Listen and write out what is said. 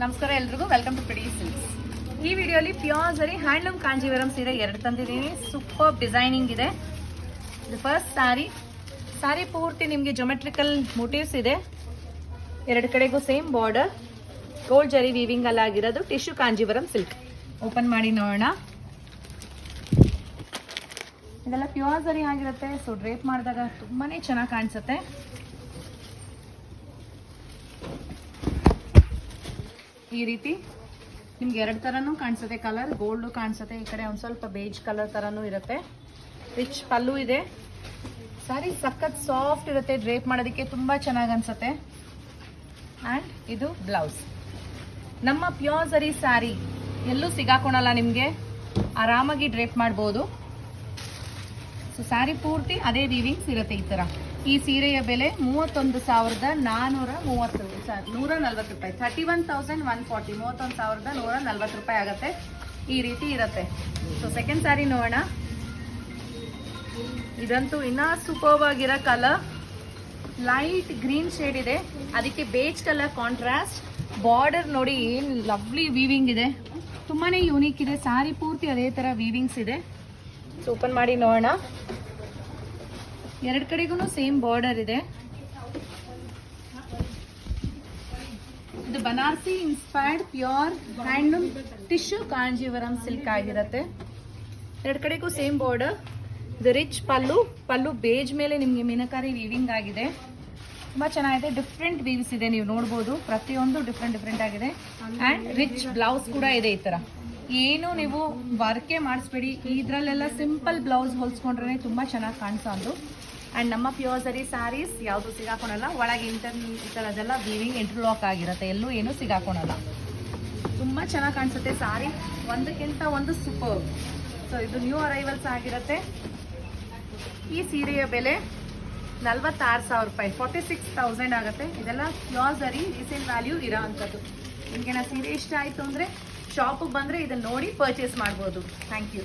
ನಮಸ್ಕಾರ ಎಲ್ರಿಗೂ. Welcome to ಪ್ರಿಡಿ silks ಈ ವಿಡಿಯೋಲಿ ಪ್ಯೂರ್ ಜರಿ ಹ್ಯಾಂಡ್ಲೂಮ್ ಕಾಂಜೀವರಂ ಸೀರೆ ಎರಡು ತಂದಿದ್ದೀನಿ. ಸೂಪರ್ ಡಿಸೈನಿಂಗ್ ಇದೆ. ಇದು ಫಸ್ಟ್ ಸಾರಿ ಸಾರಿ ಪೂರ್ತಿ ನಿಮಗೆ ಜೊಮೆಟ್ರಿಕಲ್ ಮೋಟಿವ್ಸ್ ಇದೆ. ಎರಡು ಕಡೆಗೂ same border gold zari weaving ಆಗಿರೋದು ಟಿಶ್ಯೂ ಕಾಂಜೀವರಂ ಸಿಲ್ಕ್ ಓಪನ್ ಮಾಡಿ ನೋಡೋಣ. ಇದೆಲ್ಲ ಪ್ಯೂರ್ ಜರಿ ಆಗಿರುತ್ತೆ. ಸೊ ಡ್ರೇಪ್ ಮಾಡಿದಾಗ ತುಂಬಾ ಚೆನ್ನಾಗಿ ಕಾಣಿಸುತ್ತೆ. ಈ ರೀತಿ. ನಿಮ್ಗೆ ಎರಡು ಥರನೂ ಕಾಣಿಸುತ್ತೆ ಕಲರ್ ಗೋಲ್ಡು ಕಾಣಿಸುತ್ತೆ. ಈ ಕಡೆ ಒಂದು ಸ್ವಲ್ಪ ಬೇಜ್ ಕಲರ್ ಥರನೂ ಇರುತ್ತೆ. ರಿಚ್ ಪಲ್ಲು ಇದೆ. ಸಾರಿ ಸಖತ್ ಸಾಫ್ಟ್ ಇರುತ್ತೆ. ಡ್ರೇಪ್ ಮಾಡೋದಕ್ಕೆ ತುಂಬ ಚೆನ್ನಾಗಿ ಅನ್ಸುತ್ತೆ. ಆ್ಯಂಡ್ ಇದು ಬ್ಲೌಸ್ ನಮ್ಮ ಪ್ಯೂರ್ ಸರಿ ಸ್ಯಾರಿ ಎಲ್ಲೂ ಸಿಗಾಕೊಳಲ್ಲ ನಿಮಗೆ. ಆರಾಮಾಗಿ ಡ್ರೇಪ್ ಮಾಡ್ಬೋದು. ಸೊ ಸ್ಯಾರಿ ಪೂರ್ತಿ ಅದೇ ವೀವಿಂಗ್ಸ್ ಇರುತ್ತೆ ಈ ಥರ ಈ ಸೀರೆಯ ಬೆಲೆ ಮೂವತ್ತೊಂದು ಸಾವಿರದ ನಾನ್ನೂರ ಮೂವತ್ತು ನೂರ ನಲ್ವತ್ತು ರೂಪಾಯಿ. Thirty one thousand one forty ಮೂವತ್ತೊಂದು ಸಾವಿರದ ನೂರ ನಲ್ವತ್ತು ರೂಪಾಯಿ ಆಗುತ್ತೆ. ಈ ರೀತಿ ಇರುತ್ತೆ. ಸೊ ಸೆಕೆಂಡ್ ಸ್ಯಾರಿ ನೋಡೋಣ. ಇದಂತೂ ಇನ್ನೂ ಸೂಪರ್ ಆಗಿರೋ ಕಲರ್ ಲೈಟ್ ಗ್ರೀನ್ ಶೇಡ್ ಇದೆ. ಅದಕ್ಕೆ ಬೇಜ್ ಕಲರ್ ಕಾಂಟ್ರಾಸ್ಟ್ ಬಾರ್ಡರ್ ನೋಡಿ ಏನು ಲವ್ಲಿ ವೀವಿಂಗ್ ಇದೆ. ತುಂಬಾ ಯೂನಿಕ್ ಇದೆ. ಸಾರಿ ಪೂರ್ತಿ ಅದೇ ಥರ ವೀವಿಂಗ್ಸ್ ಇದೆ. ಸೊ ಓಪನ್ ಮಾಡಿ ನೋಡೋಣ. ಎರಡು ಕಡೆಗೂ ಸೇಮ್ ಬಾರ್ಡರ್ ಇದೆ. ಇದು Banarasi inspired pure handloom tissue Kanjeevaram silk ಆಗಿರುತ್ತೆ. ಎರಡು ಕಡೆಗೂ ಸೇಮ್ ಬಾರ್ಡರ್ ಇದು ರಿಚ್ ಪಲ್ಲು ಪಲ್ಲು ಬೇಜ್ ಮೇಲೆ ನಿಮಗೆ ಮೀನಕಾರಿ ವೀವಿಂಗ್ ಆಗಿದೆ. ತುಂಬ ಚೆನ್ನಾಗಿದೆ. ಡಿಫ್ರೆಂಟ್ ವೀವ್ಸ್ ಇದೆ, ನೀವು ನೋಡ್ಬೋದು. ಪ್ರತಿಯೊಂದು ಡಿಫ್ರೆಂಟ್ ಡಿಫ್ರೆಂಟ್ ಆಗಿದೆ. ಆ್ಯಂಡ್ ರಿಚ್ ಬ್ಲೌಸ್ ಕೂಡ ಇದೆ ಈ ಥರ ಏನು ನೀವು ವರ್ಕೇ ಮಾಡಿಸ್ಬೇಡಿ. ಇದರಲ್ಲೆಲ್ಲ ಸಿಂಪಲ್ ಬ್ಲೌಸ್ ಹೊಲ್ಸ್ಕೊಂಡ್ರೆ ತುಂಬ ಚೆನ್ನಾಗಿ ಕಾಣಿಸೋದು. ಆ್ಯಂಡ್ ನಮ್ಮ ಪ್ಯೂರ್ ಸರಿ ಸ್ಯಾರೀಸ್ ಯಾವುದು ಸಿಗಾಕೊಳಲ್ಲ, ಒಳಗೆ ಇಂಟರ್ ಈ ಥರದೆಲ್ಲ ವೀವಿಂಗ್ ಇಂಟರ್ಲಾಕ್ ಆಗಿರುತ್ತೆ. ಎಲ್ಲೂ ಏನೂ ಸಿಗಾಕೊಳಲ್ಲ. ತುಂಬ ಚೆನ್ನಾಗಿ ಕಾಣಿಸುತ್ತೆ ಸಾರಿ ಒಂದಕ್ಕಿಂತ ಒಂದು ಸೂಪರ್ ಸೊ ಇದು ನ್ಯೂ ಅರೈವಲ್ಸ್ ಆಗಿರುತ್ತೆ. ಈ ಸೀರೆಯ ಬೆಲೆ ನಲ್ವತ್ತಾರು ಸಾವಿರ ರೂಪಾಯಿ. ಫಾರ್ಟಿ ಸಿಕ್ಸ್ ತೌಸಂಡ್ ಆಗುತ್ತೆ. ಇದೆಲ್ಲ ಪ್ಯೂರ್ ಸರಿ ರೀಸೇಲ್ ವ್ಯಾಲ್ಯೂ ಇರೋ ಅಂಥದ್ದು. ನಿಮಗೆ ನಾ ಸೀರೆ ಇಷ್ಟ ಆಯಿತು ಅಂದರೆ ಶಾಪಿಗೆ ಬಂದರೆ ಇದನ್ನು ನೋಡಿ ಪರ್ಚೇಸ್ ಮಾಡ್ಬೋದು. Thank you